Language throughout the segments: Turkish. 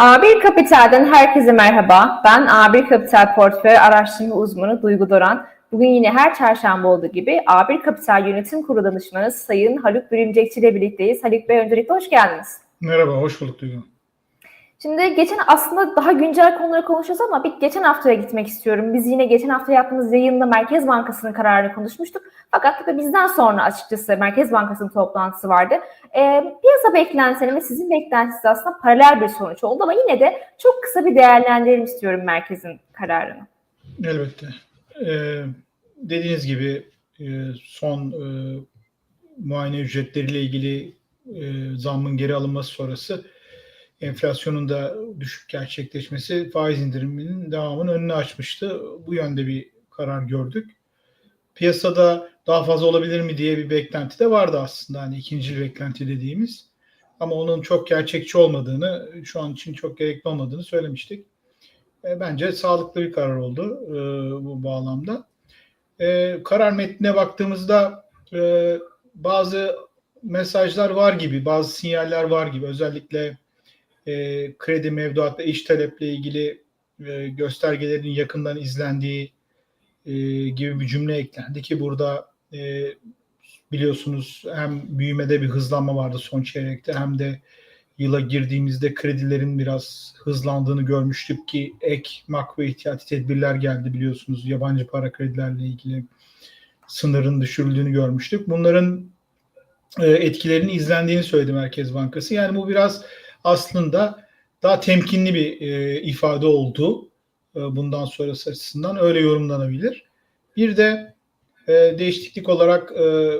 A1 Kapital'den herkese merhaba. Ben A1 Kapital Portföy Araştırma Uzmanı Duygu Doran. Bugün yine her çarşamba olduğu gibi A1 Kapital Yönetim Kurulu Danışmanı Sayın Haluk Birincekçi ile birlikteyiz. Haluk Bey öncelikle hoş geldiniz. Merhaba, hoş bulduk Duygu. Şimdi geçen aslında daha güncel konuları konuşacağız ama bir geçen haftaya gitmek istiyorum. Biz yine geçen hafta yaptığımız yayında Merkez Bankası'nın kararını konuşmuştuk. Fakat tabii bizden sonra açıkçası Merkez Bankası'nın toplantısı vardı. Ee, piyasa beklentileri ve sizin beklentisi aslında paralel bir sonuç oldu ama yine de çok kısa bir değerlendirelim istiyorum Merkez'in kararını. Elbette. Ee, dediğiniz gibi e, son e, muayene ücretleriyle ilgili e, zammın geri alınması sonrası enflasyonun da düşük gerçekleşmesi faiz indiriminin devamının önünü açmıştı. Bu yönde bir karar gördük. Piyasada daha fazla olabilir mi diye bir beklenti de vardı aslında. Hani ikinci beklenti dediğimiz. Ama onun çok gerçekçi olmadığını, şu an için çok gerekli olmadığını söylemiştik. E, bence sağlıklı bir karar oldu e, bu bağlamda. E, karar metnine baktığımızda e, bazı mesajlar var gibi, bazı sinyaller var gibi. Özellikle e, kredi mevduat ve iş taleple ilgili e, göstergelerin yakından izlendiği e, gibi bir cümle eklendi ki burada e, biliyorsunuz hem büyümede bir hızlanma vardı son çeyrekte hem de yıla girdiğimizde kredilerin biraz hızlandığını görmüştük ki ek makro ihtiyati tedbirler geldi biliyorsunuz yabancı para kredilerle ilgili sınırın düşürüldüğünü görmüştük. Bunların e, etkilerinin izlendiğini söyledi Merkez Bankası. Yani bu biraz aslında daha temkinli bir e, ifade oldu e, bundan sonrası açısından öyle yorumlanabilir. Bir de e, değişiklik olarak e,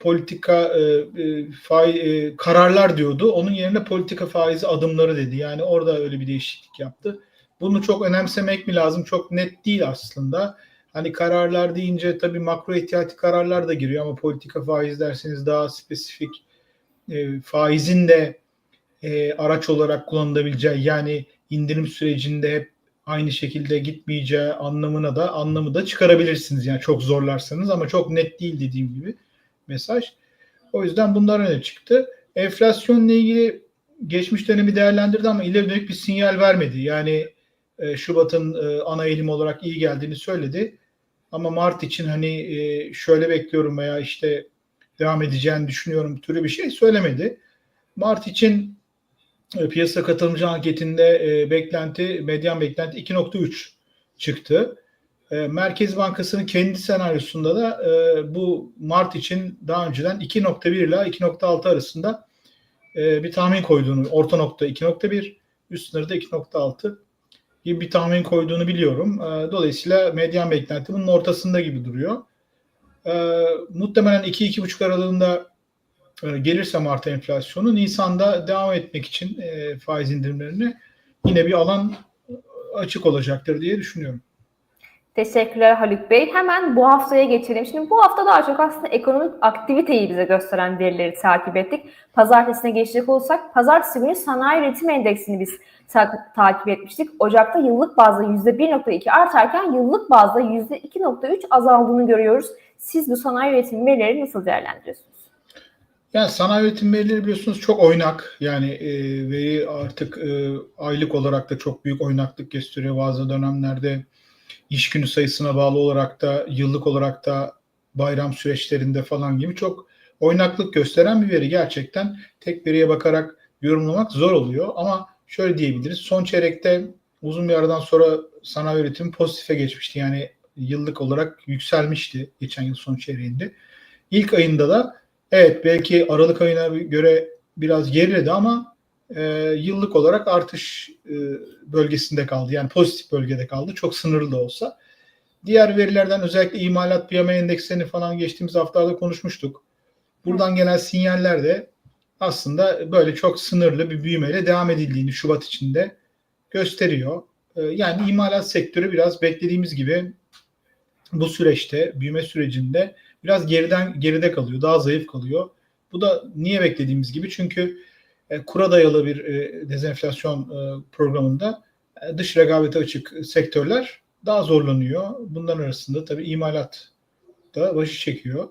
politika e, e, faiz, e, kararlar diyordu. Onun yerine politika faizi adımları dedi. Yani orada öyle bir değişiklik yaptı. Bunu çok önemsemek mi lazım? Çok net değil aslında. Hani kararlar deyince tabii makro ihtiyati kararlar da giriyor ama politika faiz derseniz daha spesifik e, faizin de e, araç olarak kullanılabileceği yani indirim sürecinde hep aynı şekilde gitmeyeceği anlamına da anlamı da çıkarabilirsiniz. Yani çok zorlarsanız ama çok net değil dediğim gibi mesaj. O yüzden bunlar öne çıktı. Enflasyonla ilgili geçmiş dönemi değerlendirdi ama ileri dönük bir sinyal vermedi. Yani e, Şubat'ın e, ana eğilim olarak iyi geldiğini söyledi. Ama Mart için hani e, şöyle bekliyorum veya işte devam edeceğini düşünüyorum türü bir şey söylemedi. Mart için piyasa katılımcı anketinde e, beklenti, medyan beklenti 2.3 çıktı. E, Merkez Bankası'nın kendi senaryosunda da e, bu Mart için daha önceden 2.1 ile 2.6 arasında e, bir tahmin koyduğunu, orta nokta 2.1, üst sınırı da 2.6 gibi bir tahmin koyduğunu biliyorum. E, dolayısıyla medyan beklenti bunun ortasında gibi duruyor. E, muhtemelen 2-2.5 aralığında e, gelirse Mart enflasyonu Nisan'da devam etmek için e, faiz indirimlerine yine bir alan açık olacaktır diye düşünüyorum. Teşekkürler Haluk Bey. Hemen bu haftaya geçelim. Şimdi bu hafta daha çok aslında ekonomik aktiviteyi bize gösteren verileri takip ettik. Pazartesine geçecek olursak, pazartesi günü sanayi üretim endeksini biz ta- takip etmiştik. Ocak'ta yıllık bazda %1.2 artarken yıllık bazda %2.3 azaldığını görüyoruz. Siz bu sanayi üretim verileri nasıl değerlendiriyorsunuz? Yani sanayi üretim verileri biliyorsunuz çok oynak. Yani e, veri artık e, aylık olarak da çok büyük oynaklık gösteriyor. Bazı dönemlerde iş günü sayısına bağlı olarak da yıllık olarak da bayram süreçlerinde falan gibi çok oynaklık gösteren bir veri. Gerçekten tek veriye bakarak yorumlamak zor oluyor. Ama şöyle diyebiliriz. Son çeyrekte uzun bir aradan sonra sanayi üretimi pozitife geçmişti. Yani yıllık olarak yükselmişti geçen yıl son çeyreğinde. İlk ayında da Evet belki Aralık ayına göre biraz geriledi ama e, yıllık olarak artış e, bölgesinde kaldı. Yani pozitif bölgede kaldı. Çok sınırlı da olsa. Diğer verilerden özellikle imalat piyama endekslerini falan geçtiğimiz haftalarda konuşmuştuk. Buradan gelen sinyaller de aslında böyle çok sınırlı bir büyümeyle devam edildiğini Şubat içinde gösteriyor. E, yani imalat sektörü biraz beklediğimiz gibi bu süreçte, büyüme sürecinde biraz geriden geride kalıyor, daha zayıf kalıyor. Bu da niye beklediğimiz gibi? Çünkü e, kura dayalı bir e, dezenflasyon e, programında e, dış rekabete açık sektörler daha zorlanıyor. Bunların arasında tabii imalat da başı çekiyor.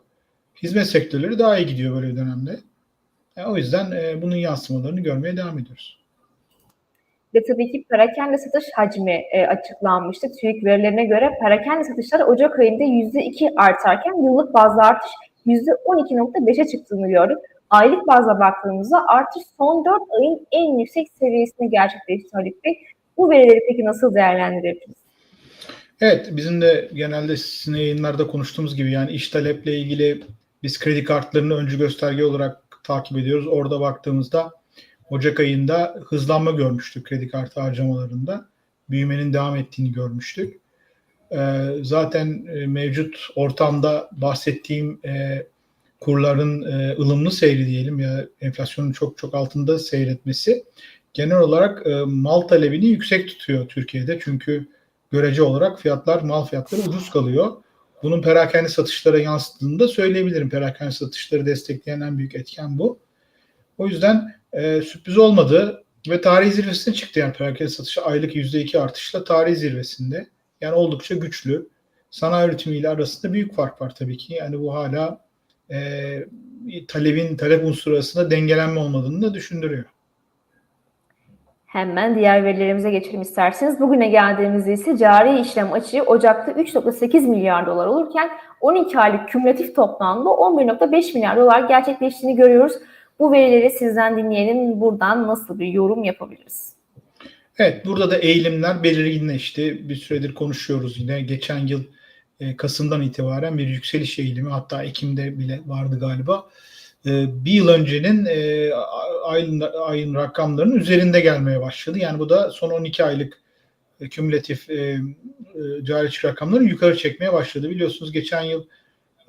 Hizmet sektörleri daha iyi gidiyor böyle bir dönemde. E, o yüzden e, bunun yansımalarını görmeye devam ediyoruz. Ve tabii ki perakende satış hacmi e, açıklanmıştı. TÜİK verilerine göre perakende satışlar Ocak ayında %2 artarken yıllık bazda artış %12.5'e çıktığını gördük. Aylık bazda baktığımızda artış son 4 ayın en yüksek seviyesini gerçekleşti Haluk Bey. Bu verileri peki nasıl değerlendirebiliriz? Evet, bizim de genelde sizin yayınlarda konuştuğumuz gibi yani iş taleple ilgili biz kredi kartlarını öncü gösterge olarak takip ediyoruz. Orada baktığımızda Ocak ayında hızlanma görmüştük kredi kartı harcamalarında. Büyümenin devam ettiğini görmüştük. Ee, zaten e, mevcut ortamda bahsettiğim e, kurların e, ılımlı seyri diyelim ya enflasyonun çok çok altında seyretmesi genel olarak mal talebini yüksek tutuyor Türkiye'de. Çünkü görece olarak fiyatlar, mal fiyatları ucuz kalıyor. Bunun perakende satışlara yansıttığını da söyleyebilirim. Perakende satışları destekleyen en büyük etken bu. O yüzden e, sürpriz olmadı ve tarihi zirvesine çıktı yani perakende satışı aylık %2 artışla tarihi zirvesinde. Yani oldukça güçlü. Sanayi üretimiyle arasında büyük fark var tabii ki. Yani bu hala e, talebin talep unsuru arasında dengelenme olmadığını da düşündürüyor. Hemen diğer verilerimize geçelim isterseniz. Bugüne geldiğimizde ise cari işlem açığı Ocak'ta 3.8 milyar dolar olurken 12 aylık kümülatif toplamda 11.5 milyar dolar gerçekleştiğini görüyoruz. Bu verileri sizden dinleyelim. Buradan nasıl bir yorum yapabiliriz? Evet, burada da eğilimler belirginleşti. Bir süredir konuşuyoruz yine. Geçen yıl e, Kasım'dan itibaren bir yükseliş eğilimi hatta Ekim'de bile vardı galiba. E, bir yıl öncenin e, ayın, ayın rakamlarının üzerinde gelmeye başladı. Yani bu da son 12 aylık kümülatif cari rakamları yukarı çekmeye başladı. Biliyorsunuz geçen yıl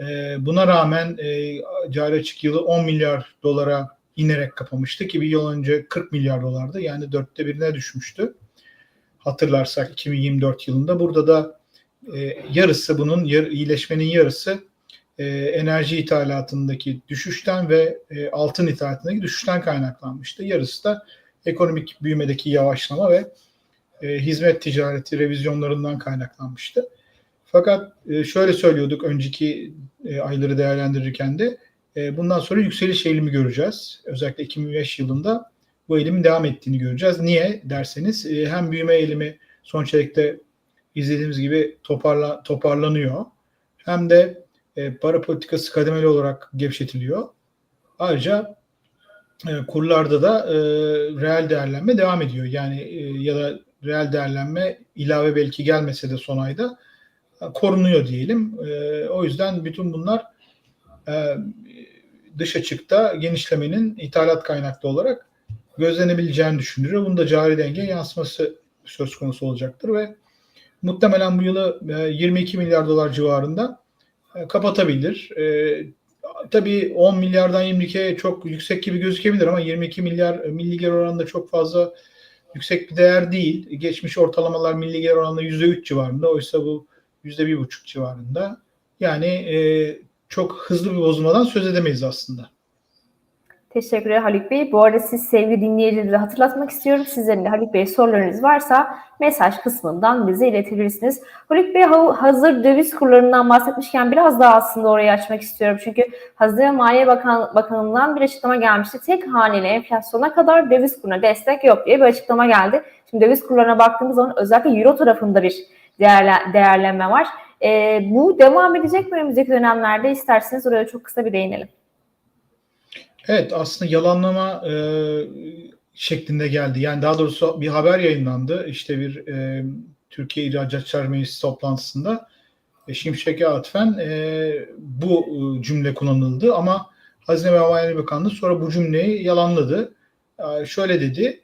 e, buna rağmen e, cari açık yılı 10 milyar dolara inerek kapamıştı ki bir yıl önce 40 milyar dolardı. Yani dörtte birine düşmüştü. Hatırlarsak 2024 yılında burada da e, yarısı bunun yar, iyileşmenin yarısı e, enerji ithalatındaki düşüşten ve e, altın ithalatındaki düşüşten kaynaklanmıştı. Yarısı da ekonomik büyümedeki yavaşlama ve e, hizmet ticareti revizyonlarından kaynaklanmıştı. Fakat e, şöyle söylüyorduk önceki e, ayları değerlendirirken de e, bundan sonra yükseliş eğilimi göreceğiz. Özellikle 2005 yılında bu eğilimin devam ettiğini göreceğiz. Niye derseniz hem büyüme eğilimi son çeyrekte izlediğimiz gibi toparla, toparlanıyor. Hem de para politikası kademeli olarak gevşetiliyor. Ayrıca kurlarda da reel değerlenme devam ediyor. Yani ya da reel değerlenme ilave belki gelmese de son ayda korunuyor diyelim. E, o yüzden bütün bunlar e, dış açıkta genişlemenin ithalat kaynaklı olarak gözlenebileceğini düşünülüyor. Bunda cari denge yansıması söz konusu olacaktır ve muhtemelen bu yılı 22 milyar dolar civarında kapatabilir. Tabii 10 milyardan 22'ye çok yüksek gibi gözükebilir ama 22 milyar milli gelir oranında çok fazla yüksek bir değer değil. Geçmiş ortalamalar milli gelir oranında %3 civarında. Oysa bu %1,5 civarında. Yani çok hızlı bir bozulmadan söz edemeyiz aslında. Teşekkürler Haluk Bey. Bu arada siz sevgili dinleyicileri hatırlatmak istiyorum. Sizlerin de Haluk Bey sorularınız varsa mesaj kısmından bize iletebilirsiniz. Haluk Bey hazır döviz kurlarından bahsetmişken biraz daha aslında orayı açmak istiyorum. Çünkü Hazine Maliye Bakan, Bakanlığı'ndan bir açıklama gelmişti. Tek haneli enflasyona kadar döviz kuruna destek yok diye bir açıklama geldi. Şimdi döviz kurlarına baktığımız zaman özellikle Euro tarafında bir değerle, değerlenme var. E, bu devam edecek mi önümüzdeki dönemlerde? İsterseniz oraya çok kısa bir değinelim. Evet aslında yalanlama e, şeklinde geldi. Yani daha doğrusu bir haber yayınlandı. İşte bir e, Türkiye İhracatçılar Meclisi toplantısında e, Şimşek'e atfen e, bu e, cümle kullanıldı ama Hazine ve Maliye Bakanlığı sonra bu cümleyi yalanladı. E, şöyle dedi,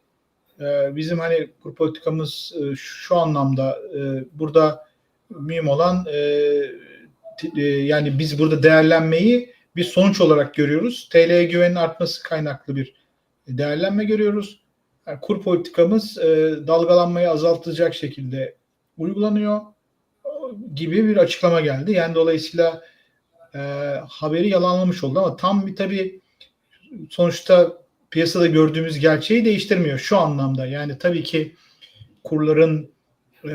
bizim hani kur politikamız e, şu anlamda e, burada mühim olan e, yani biz burada değerlenmeyi bir sonuç olarak görüyoruz. TL'ye güvenin artması kaynaklı bir değerlenme görüyoruz. Yani kur politikamız dalgalanmayı azaltacak şekilde uygulanıyor gibi bir açıklama geldi. Yani dolayısıyla haberi yalanlamış oldu ama tam bir tabii sonuçta piyasada gördüğümüz gerçeği değiştirmiyor şu anlamda. Yani tabii ki kurların e,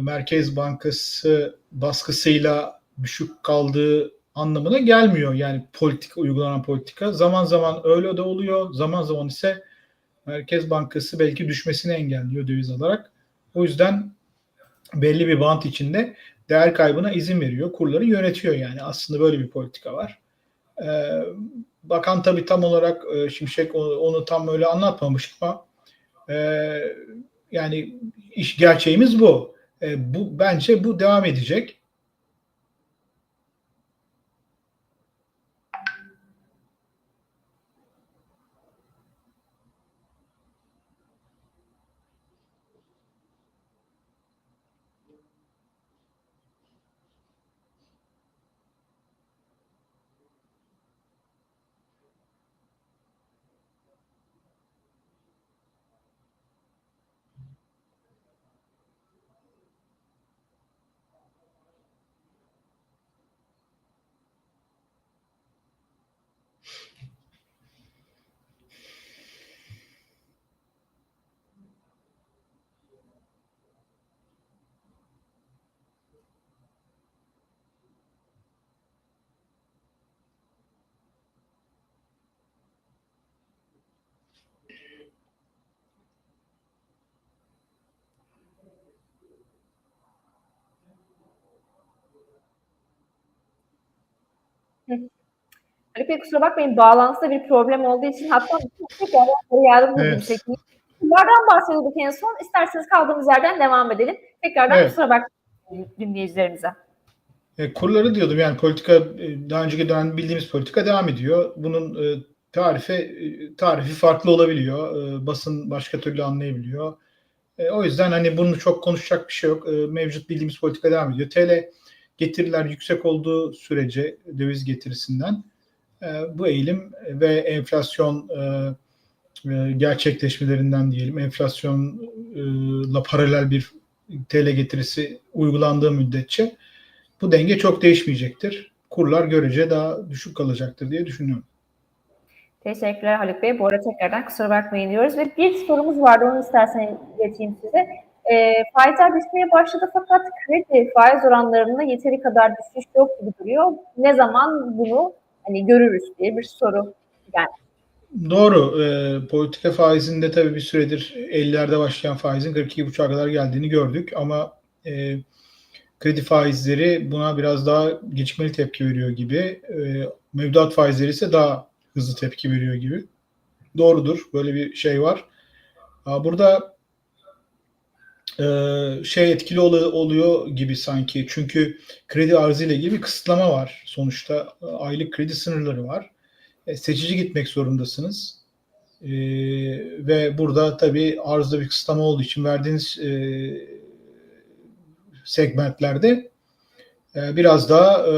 Merkez Bankası baskısıyla düşük kaldığı anlamına gelmiyor. Yani politika uygulanan politika. Zaman zaman öyle de oluyor. Zaman zaman ise Merkez Bankası belki düşmesini engelliyor döviz alarak. O yüzden belli bir bant içinde değer kaybına izin veriyor. Kurları yönetiyor yani. Aslında böyle bir politika var. Ee, bakan tabii tam olarak e, Şimşek onu, tam öyle anlatmamış ama e, yani iş gerçeğimiz bu. E, bu bence bu devam edecek. Haluk Bey kusura bakmayın bağlantıda bir problem olduğu için hatta tekrar yardım Evet. şeklinde. Bunlardan bahsediyorduk en son. İsterseniz kaldığımız yerden devam edelim. Tekrardan Evet. kusura bakmayın dinleyicilerimize. E, kurları diyordum yani politika e, daha önceki dönem bildiğimiz politika devam ediyor. Bunun e, tarifi e, tarifi farklı olabiliyor. E, basın başka türlü anlayabiliyor. E, o yüzden hani bunu çok konuşacak bir şey yok. E, mevcut bildiğimiz politika devam ediyor. TL getiriler yüksek olduğu sürece döviz getirisinden e, bu eğilim ve enflasyon e, e, gerçekleşmelerinden diyelim enflasyonla paralel bir TL getirisi uygulandığı müddetçe bu denge çok değişmeyecektir. Kurlar görece daha düşük kalacaktır diye düşünüyorum. Teşekkürler Haluk Bey. Bu arada tekrardan kusura bakmayın diyoruz. Ve bir sorumuz vardı onu istersen ileteyim size. E, faizler düşmeye başladı fakat kredi faiz oranlarında yeteri kadar düşüş yok gibi duruyor. Ne zaman bunu hani görürüz diye bir soru yani. Doğru. E, politika faizinde tabii bir süredir 50'lerde başlayan faizin 42,5'a kadar geldiğini gördük ama e, kredi faizleri buna biraz daha gecikmeli tepki veriyor gibi. E, mevduat faizleri ise daha hızlı tepki veriyor gibi. Doğrudur. Böyle bir şey var. Burada şey etkili ol- oluyor gibi sanki. Çünkü kredi arzı ile ilgili bir kısıtlama var. Sonuçta e, aylık kredi sınırları var. E, seçici gitmek zorundasınız. E, ve burada tabii arzda bir kısıtlama olduğu için verdiğiniz e, segmentlerde e, biraz daha e,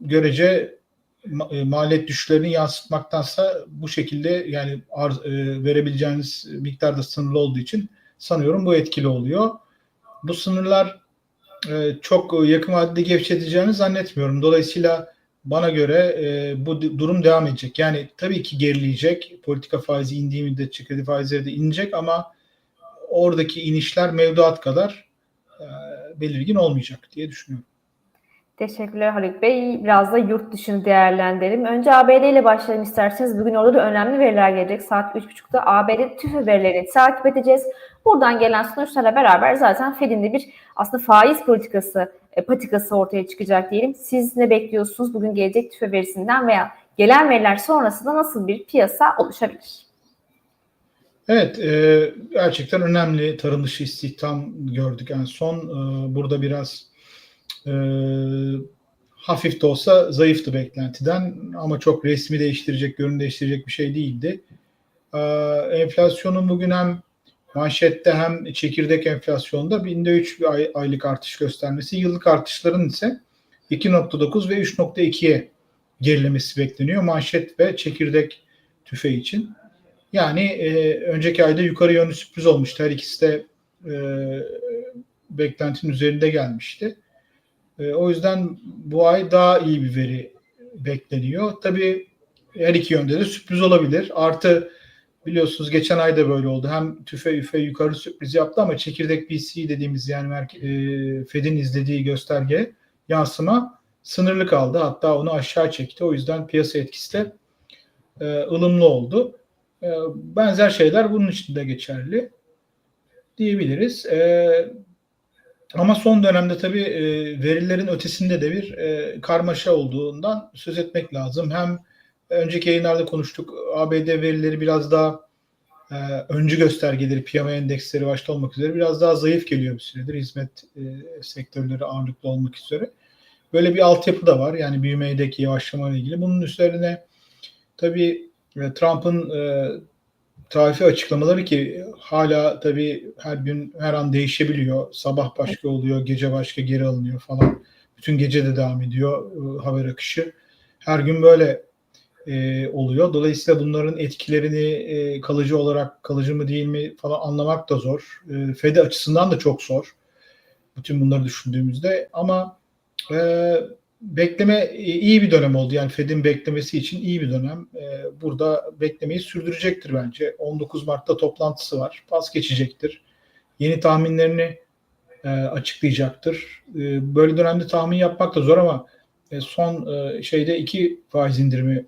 görece ma- e, maliyet düşüşlerini yansıtmaktansa bu şekilde yani arz, e, verebileceğiniz miktarda sınırlı olduğu için sanıyorum bu etkili oluyor. Bu sınırlar e, çok yakın vadede gevşeteceğini zannetmiyorum. Dolayısıyla bana göre e, bu durum devam edecek. Yani tabii ki gerileyecek. Politika faizi indiği müddetçe kredi faizleri de inecek ama oradaki inişler mevduat kadar e, belirgin olmayacak diye düşünüyorum. Teşekkürler Haluk Bey. Biraz da yurt dışını değerlendirelim. Önce ABD ile başlayalım isterseniz. Bugün orada da önemli veriler gelecek. Saat 3.30'da ABD tüfe verilerini takip edeceğiz. Buradan gelen sonuçlarla beraber zaten Fed'in de bir aslında faiz politikası e, patikası ortaya çıkacak diyelim. Siz ne bekliyorsunuz bugün gelecek tüfe verisinden veya gelen veriler sonrasında nasıl bir piyasa oluşabilir? Evet, e, gerçekten önemli tarım dışı istihdam gördük en son. E, burada biraz e, hafif de olsa zayıftı beklentiden ama çok resmi değiştirecek, görünüm değiştirecek bir şey değildi. E, enflasyonun bugün hem manşette hem çekirdek enflasyonda binde 3 bir ay, aylık artış göstermesi, yıllık artışların ise 2.9 ve 3.2'ye gerilemesi bekleniyor manşet ve çekirdek tüfe için. Yani e, önceki ayda yukarı yönlü sürpriz olmuştu. Her ikisi de e, beklentinin üzerinde gelmişti. E, o yüzden bu ay daha iyi bir veri bekleniyor. Tabii her iki yönde de sürpriz olabilir. Artı biliyorsunuz geçen ay da böyle oldu. Hem tüfe üfe yukarı sürpriz yaptı ama çekirdek BC dediğimiz yani e, Fed'in izlediği gösterge yansıma sınırlı kaldı. Hatta onu aşağı çekti. O yüzden piyasa etkisi de e, ılımlı oldu. E, benzer şeyler bunun için de geçerli diyebiliriz. E, ama son dönemde tabii e, verilerin ötesinde de bir e, karmaşa olduğundan söz etmek lazım. Hem önceki yayınlarda konuştuk ABD verileri biraz daha e, öncü göstergeleri, piyama endeksleri başta olmak üzere biraz daha zayıf geliyor bir süredir. Hizmet e, sektörleri ağırlıklı olmak üzere. Böyle bir altyapı da var. Yani büyümedeki yavaşlama ile ilgili. Bunun üzerine tabii Trump'ın tarifi açıklamaları ki hala tabii her gün her an değişebiliyor. Sabah başka oluyor, gece başka geri alınıyor falan. Bütün gece de devam ediyor e, haber akışı. Her gün böyle e, oluyor. Dolayısıyla bunların etkilerini e, kalıcı olarak kalıcı mı değil mi falan anlamak da zor. E, Fed açısından da çok zor. Bütün bunları düşündüğümüzde ama e, bekleme iyi bir dönem oldu. Yani Fed'in beklemesi için iyi bir dönem. E, burada beklemeyi sürdürecektir bence. 19 Mart'ta toplantısı var. Pas geçecektir. Yeni tahminlerini e, açıklayacaktır. E, böyle dönemde tahmin yapmak da zor ama e, son e, şeyde iki faiz indirimi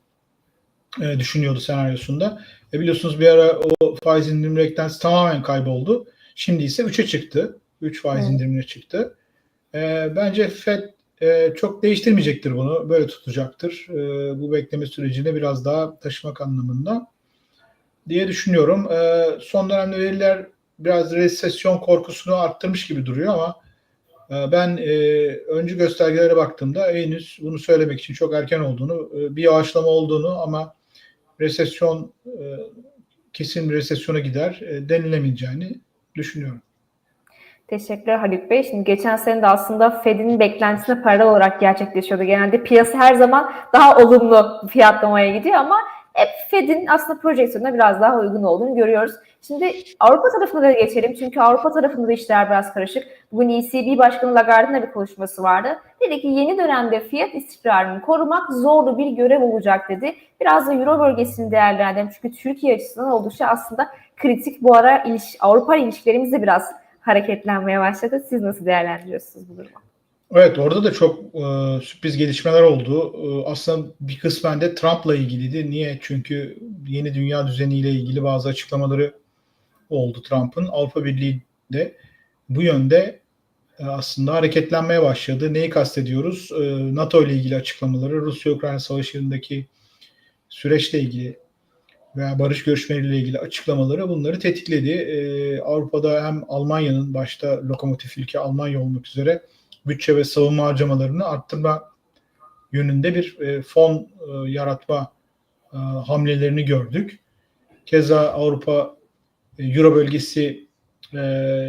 e, düşünüyordu senaryosunda. E, biliyorsunuz bir ara o faiz indirim beklentisi tamamen kayboldu. Şimdi ise 3'e çıktı. 3 faiz Evet. indirimine çıktı. E, bence Fed e, çok değiştirmeyecektir bunu. Böyle tutacaktır. E, bu bekleme sürecini biraz daha taşımak anlamında diye düşünüyorum. E, son dönemde veriler biraz resesyon korkusunu arttırmış gibi duruyor ama e, ben e, öncü göstergelere baktığımda henüz bunu söylemek için çok erken olduğunu, e, bir yavaşlama olduğunu ama resesyon e, kesin bir resesyona gider e, denilemeyeceğini düşünüyorum. Teşekkürler Haluk Bey. Şimdi geçen sene de aslında Fed'in beklentisine paralel olarak gerçekleşiyordu. Genelde piyasa her zaman daha olumlu fiyatlamaya gidiyor ama hep Fed'in aslında projeksiyonuna biraz daha uygun olduğunu görüyoruz. Şimdi Avrupa tarafına da geçelim. Çünkü Avrupa tarafında da işler biraz karışık. Bugün ECB Başkanı Lagarde'ın bir konuşması vardı. Dedi ki yeni dönemde fiyat istikrarını korumak zorlu bir görev olacak dedi. Biraz da Euro bölgesini değerlendirelim. Çünkü Türkiye açısından oldukça aslında kritik bu ara iliş, Avrupa ilişkilerimiz de biraz hareketlenmeye başladı. Siz nasıl değerlendiriyorsunuz bu durumu? Evet orada da çok e, sürpriz gelişmeler oldu. E, aslında bir kısmen de Trump'la ilgiliydi. Niye? Çünkü yeni dünya düzeniyle ilgili bazı açıklamaları oldu Trump'ın. Avrupa Birliği de bu yönde e, aslında hareketlenmeye başladı. Neyi kastediyoruz? E, NATO ile ilgili açıklamaları, Rusya-Ukrayna savaşındaki süreçle ilgili veya barış görüşmeleriyle ilgili açıklamaları bunları tetikledi. E, Avrupa'da hem Almanya'nın başta lokomotif ülke Almanya olmak üzere bütçe ve savunma harcamalarını arttırma yönünde bir e, fon e, yaratma e, hamlelerini gördük. Keza Avrupa e, Euro bölgesi e,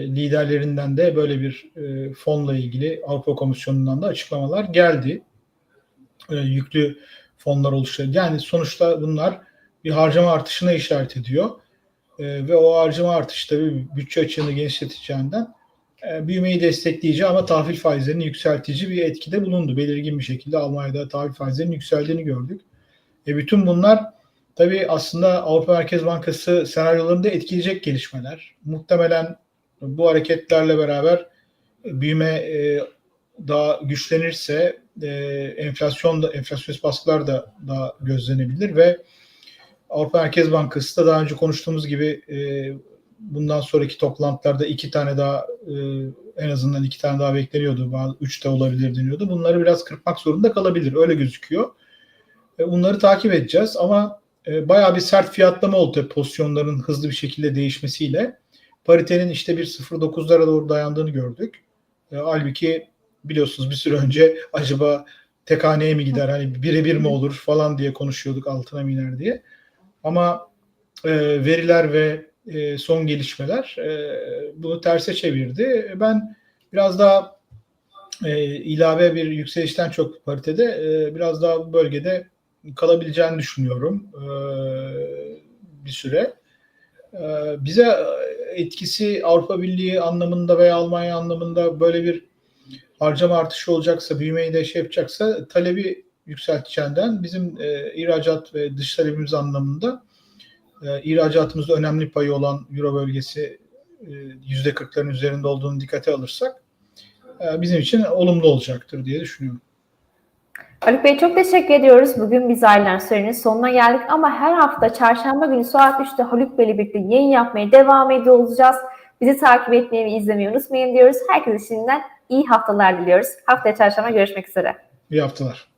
liderlerinden de böyle bir e, fonla ilgili Avrupa Komisyonu'ndan da açıklamalar geldi. E, yüklü fonlar oluşuyor. Yani sonuçta bunlar bir harcama artışına işaret ediyor. E, ve o harcama artışı tabii bütçe açığını genişleteceğinden e, büyümeyi destekleyici ama tahvil faizlerini yükseltici bir etkide bulundu. Belirgin bir şekilde Almanya'da tahvil faizlerinin yükseldiğini gördük. E bütün bunlar tabii aslında Avrupa Merkez Bankası senaryolarında etkileyecek gelişmeler. Muhtemelen bu hareketlerle beraber büyüme e, daha güçlenirse e, enflasyon da enflasyonist baskılar da daha gözlenebilir ve Avrupa Merkez Bankası da daha önce konuştuğumuz gibi e, bundan sonraki toplantılarda iki tane daha e, en azından iki tane daha bekleniyordu. Üç de olabilir deniyordu. Bunları biraz kırpmak zorunda kalabilir. Öyle gözüküyor. E, bunları takip edeceğiz ama e, bayağı bir sert fiyatlama oldu pozisyonların hızlı bir şekilde değişmesiyle. Paritenin işte 1.09'lara doğru dayandığını gördük. E, halbuki biliyorsunuz bir süre önce acaba tek mi gider hani birebir mi olur falan diye konuşuyorduk altına mı iner diye. Ama e, veriler ve e, son gelişmeler e, bunu terse çevirdi. Ben biraz daha e, ilave bir yükselişten çok paritede e, biraz daha bu bölgede kalabileceğini düşünüyorum e, bir süre. E, bize etkisi Avrupa Birliği anlamında veya Almanya anlamında böyle bir harcama artışı olacaksa, büyümeyi de şey yapacaksa talebi yükselteceğinden bizim e, ihracat ve dış talebimiz anlamında e, ihracatımızda önemli payı olan Euro bölgesi e, yüzde 40'ların üzerinde olduğunu dikkate alırsak e, bizim için olumlu olacaktır diye düşünüyorum. Haluk Bey çok teşekkür ediyoruz. Bugün biz aileler sürenin sonuna geldik ama her hafta çarşamba günü saat 3'te Haluk Bey'le birlikte yayın yapmaya devam ediyor olacağız. Bizi takip etmeyi ve izlemeyi unutmayın diyoruz. Herkese şimdiden iyi haftalar diliyoruz. Haftaya çarşamba görüşmek üzere. İyi haftalar.